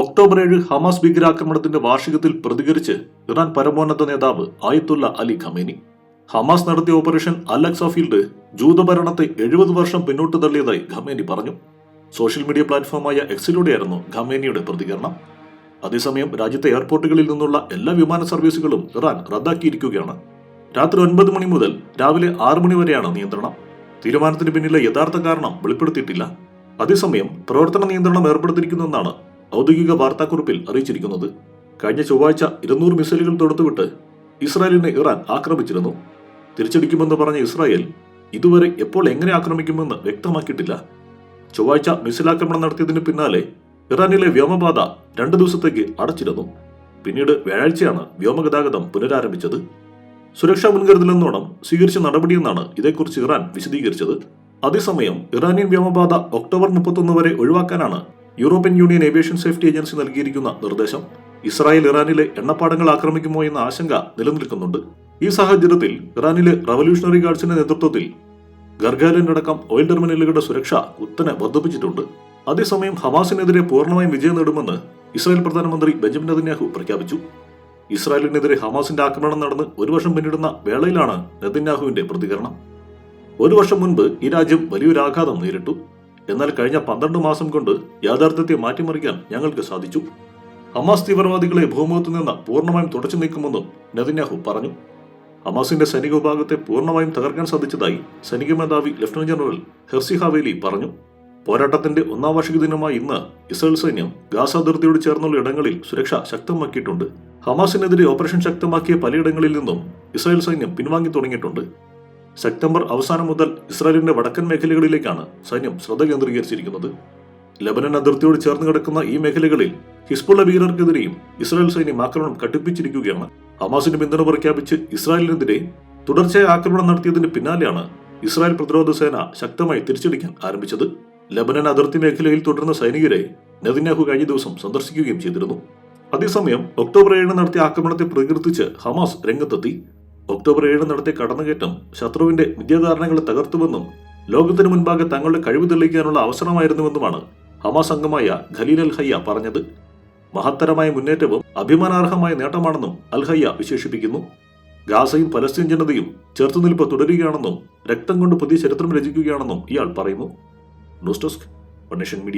October ഏഴ് Hamas ഭീകരാക്രമണത്തിന്റെ വാർഷികത്തിൽ പ്രതികരിച്ച് ഇറാൻ പരമോന്നത നേതാവ് ആയത്തുല്ല അലി ഖമേനി. ഹമാസ് നടത്തിയ ഓപ്പറേഷൻ അലക്സ ഫീൽഡ് ജൂതഭരണത്തെ എഴുപത് വർഷം പിന്നോട്ട് തള്ളിയതായി ഖമേനി പറഞ്ഞു. സോഷ്യൽ മീഡിയ പ്ലാറ്റ്ഫോമായ എക്സിലൂടെയായിരുന്നു ഖമേനിയുടെ പ്രതികരണം. അതേസമയം രാജ്യത്തെ എയർപോർട്ടുകളിൽ നിന്നുള്ള എല്ലാ വിമാന സർവീസുകളും ഇറാൻ റദ്ദാക്കിയിരിക്കുകയാണ്. രാത്രി ഒൻപത് മണി മുതൽ രാവിലെ ആറ് മണി വരെയാണ് നിയന്ത്രണം. തീരുമാനത്തിന് പിന്നിലെ യഥാർത്ഥ കാരണം വെളിപ്പെടുത്തിയിട്ടില്ല. അതേസമയം പ്രവർത്തന നിയന്ത്രണം ഏർപ്പെടുത്തിയിരിക്കുന്നെന്നാണ് ഔദ്യോഗിക വാർത്താക്കുറിപ്പിൽ അറിയിച്ചിരിക്കുന്നത് കഴിഞ്ഞ ചൊവ്വാഴ്ച ഇരുന്നൂറ് മിസൈലുകൾ തൊടുത്തുവിട്ട് ഇസ്രായേലിനെ ഇറാൻ ആക്രമിച്ചിരുന്നു. തിരിച്ചടിക്കുമെന്ന് പറഞ്ഞ ഇസ്രായേൽ ഇതുവരെ എപ്പോൾ എങ്ങനെ ആക്രമിക്കുമെന്ന് വ്യക്തമാക്കിയിട്ടില്ല. ചൊവ്വാഴ്ച മിസൈൽ ആക്രമണം നടത്തിയതിന് പിന്നാലെ ഇറാനിലെ വ്യോമപാത രണ്ടു ദിവസത്തേക്ക് അടച്ചിരുന്നു. പിന്നീട് വ്യാഴാഴ്ചയാണ് വ്യോമഗതാഗതം പുനരാരംഭിച്ചത്. സുരക്ഷാ മുൻകരുതലെന്നോണം സ്വീകരിച്ച നടപടിയെന്നാണ് ഇതേക്കുറിച്ച് ഇറാൻ വിശദീകരിച്ചത്. അതേസമയം ഇറാനിയൻ വ്യോമപാത ഒക്ടോബർ മുപ്പത്തൊന്ന് വരെ ഒഴിവാക്കാനാണ് European Union Aviation Safety Agency നൽകിയിരിക്കുന്ന നിർദ്ദേശം ഇസ്രായേൽ ഇറാനിലെ എണ്ണപ്പാടങ്ങൾ ആക്രമിക്കുമോ എന്ന ആശങ്ക നിലനിൽക്കുന്നുണ്ട്. ഈ സാഹചര്യത്തിൽ ഇറാനിലെ റവല്യൂഷണറി ഗാർഡ്സിന്റെ നേതൃത്വത്തിൽ ഗർഗാലിനടക്കം ഓയിൽ ടെർമിനലുകളുടെ സുരക്ഷ കുത്തനെ വർദ്ധിപ്പിച്ചിട്ടുണ്ട്. അതേസമയം ഹമാസിനെതിരെ പൂർണമായും വിജയം നേടുമെന്ന് ഇസ്രായേൽ പ്രധാനമന്ത്രി ബെഞ്ചമിൻ നെതന്യാഹു പ്രഖ്യാപിച്ചു. ഇസ്രായേലിനെതിരെ ഹമാസിന്റെ ആക്രമണം നടന്ന് ഒരു വർഷം പിന്നിടുന്ന വേളയിലാണ് നെതന്യാഹുവിന്റെ പ്രതികരണം. ഒരു വർഷം മുൻപ് ഈ രാജ്യം വലിയൊരു ആഘാതം നേരിട്ടു. എന്നാൽ കഴിഞ്ഞ പന്ത്രണ്ട് മാസം കൊണ്ട് യാഥാർത്ഥ്യത്തെ മാറ്റിമറിക്കാൻ ഞങ്ങൾക്ക് സാധിച്ചു. ഹമാസ് തീവ്രവാദികളെ ഭൂമുഖത്ത് നിന്ന് പൂർണമായും തുടച്ചു നീക്കുമെന്നും നെതന്യാഹു പറഞ്ഞു. ഹമാസിന്റെ സൈനിക വിഭാഗത്തെ പൂർണമായും തകർക്കാൻ സാധിച്ചതായി സൈനിക മേധാവി ലഫ്റ്റനന്റ് ജനറൽ ഹെർസി ഹാവേലി പറഞ്ഞു. പോരാട്ടത്തിന്റെ ഒന്നാം വാർഷിക ദിനമായ ഇന്ന് ഇസ്രായേൽ സൈന്യം ഗാസ അതിർത്തിയോട് ചേർന്നുള്ള ഇടങ്ങളിൽ സുരക്ഷ ശക്തമാക്കിയിട്ടുണ്ട്. ഹമാസിനെതിരെ ഓപ്പറേഷൻ ശക്തമാക്കിയ പലയിടങ്ങളിൽ നിന്നും ഇസ്രായേൽ സൈന്യം പിൻവാങ്ങി തുടങ്ങിയിട്ടുണ്ട്. സെപ്റ്റംബർ അവസാനം മുതൽ ഇസ്രായേലിന്റെ വടക്കൻ മേഖലകളിലേക്കാണ് സൈന്യം ശ്രദ്ധ കേന്ദ്രീകരിച്ചിരിക്കുന്നത്. ലബനൻ അതിർത്തിയോട് ചേർന്ന് കിടക്കുന്ന ഈ മേഖലകളിൽ ഹിസ്ബുള്ള ഭീകരർക്കെതിരെയും ഇസ്രായേൽ സൈന്യം ആക്രമണം കട്ടിപ്പിച്ചിരിക്കുകയാണ് ഹമാസിന് പിന്തുണ പ്രഖ്യാപിച്ച് ഇസ്രായേലിനെതിരെ തുടർച്ചയായി ആക്രമണം നടത്തിയതിന് പിന്നാലെയാണ് ഇസ്രായേൽ പ്രതിരോധ സേന ശക്തമായി തിരിച്ചടിക്കാൻ ആരംഭിച്ചത്. ലബനൻ അതിർത്തി മേഖലയിൽ തുടർന്ന സൈനികരെ നെതിന്യാഹു കഴിഞ്ഞ ദിവസം സന്ദർശിക്കുകയും ചെയ്തിരുന്നു. അതേസമയം ഒക്ടോബർ ഏഴിന് നടത്തിയ ആക്രമണത്തെ പ്രകീർത്തിച്ച് ഹമാസ് രംഗത്തെത്തി. ഒക്ടോബർ ഏഴ് നടത്തിയ കടന്നുകയറ്റം ശത്രുവിന്റെ വിദ്യാധാരണകളെ തകർത്തുവെന്നും ലോകത്തിനു മുൻപാകെ തങ്ങളുടെ കഴിവ് തെളിയിക്കാനുള്ള അവസരമായിരുന്നുവെന്നുമാണ് ഹമാസ് അംഗമായ ഖലീൽ അൽ ഹയ്യ പറഞ്ഞത്. മഹത്തരമായ മുന്നേറ്റവും അഭിമാനാർഹമായ നേട്ടമാണെന്നും അൽ ഹയ്യ വിശേഷിപ്പിക്കുന്നു. ഗാസയും പലസ്തീൻ ജനതയും ചെറുത്തുനിൽപ്പ് തുടരുകയാണെന്നും രക്തം കൊണ്ട് പുതിയ ചരിത്രം രചിക്കുകയാണെന്നും ഇയാൾ പറയുന്നു. News desk media.